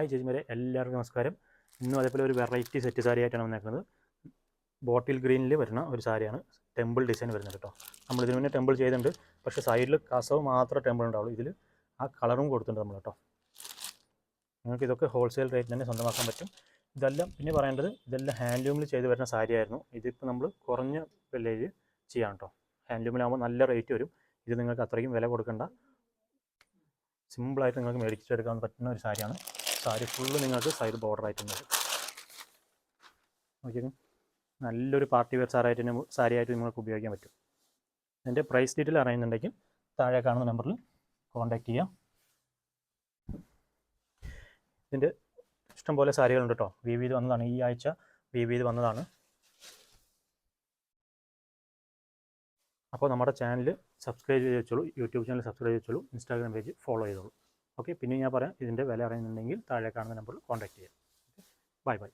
Hi ചേച്ചിമാരെ എല്ലാവർക്കും നമസ്കാരം. ഇന്നും അതേപോലെ ഒരു വെറൈറ്റി സെറ്റ് സാരി ആയിട്ടാണ് വന്നേക്കുന്നത്. ബോട്ടിൽ ഗ്രീനിൽ വരുന്ന ഒരു സാരിയാണ് ടെമ്പിൾ ഡിസൈൻ വരുന്നത് കേട്ടോ നമ്മൾ ഇതിന് മുന്നേ ടെമ്പിൾ ചെയ്തിട്ടുണ്ട്. പക്ഷേ സൈഡിൽ കസവ് മാത്രം ടെമ്പിൾ ഉണ്ടാവുള്ളൂ ഇതിൽ ആ കളറും കൊടുത്തിട്ടുണ്ട് നമ്മൾ കേട്ടോ നിങ്ങൾക്ക് ഇതൊക്കെ ഹോൾസെയിൽ റേറ്റ് തന്നെ സ്വന്തമാക്കാൻ പറ്റും. ഇതെല്ലാം പിന്നെ പറയേണ്ടത് ഇതെല്ലാം ഹാൻഡ്ലൂമിൽ ചെയ്ത് വരുന്ന സാരി ആയിരുന്നു. ഇതിപ്പോൾ നമ്മൾ കുറഞ്ഞ വിലയിൽ ചെയ്യാം കേട്ടോ ഹാൻഡ്ലൂമിലാകുമ്പോൾ നല്ല റേറ്റ് വരും. ഇത് നിങ്ങൾക്ക് അത്രയും വില കൊടുക്കേണ്ട. സിമ്പിളായിട്ട് നിങ്ങൾക്ക് മേടിച്ചെടുക്കാൻ പറ്റുന്ന ഒരു സാരിയാണ് സാരി ഫുള്ള് നിങ്ങൾക്ക് സൈഡ് ബോർഡർ ആയിട്ടുണ്ട് നോക്കിയത് നല്ലൊരു പാർട്ടി വെയർ സാറായിട്ട് സാരി ആയിട്ട് നിങ്ങൾക്ക് ഉപയോഗിക്കാൻ പറ്റും. എന്റെ പ്രൈസ് ഡീറ്റെയിൽ അറിയുന്നുണ്ടെങ്കിൽ താഴെ കാണുന്ന നമ്പറിൽ കോൺടാക്ട് ചെയ്യാം. ഇതിന്റെ ഇഷ്ടംപോലെ സാരികളുണ്ട് കേട്ടോ വി വിത് വന്നതാണ്. ഈ ആഴ്ച വി വിത് വന്നതാണ്. അപ്പോൾ നമ്മുടെ ചാനൽ സബ്സ്ക്രൈബ് ചെയ്ത് വെച്ചോളൂ. യൂട്യൂബ് ചാനൽ സബ്സ്ക്രൈബ് ചെയ്ത് വെച്ചോളൂ. ഇൻസ്റ്റാഗ്രാം പേജ് ഫോളോ ചെയ്തോളൂ. ഓക്കെ പിന്നെ ഞാൻ പറയാം ഇതിന്റെ വില അറിയുന്നുണ്ടെങ്കിൽ താഴെ കാണുന്ന നമ്പറിൽ കോൺടാക്ട് ചെയ്യാം. Bye bye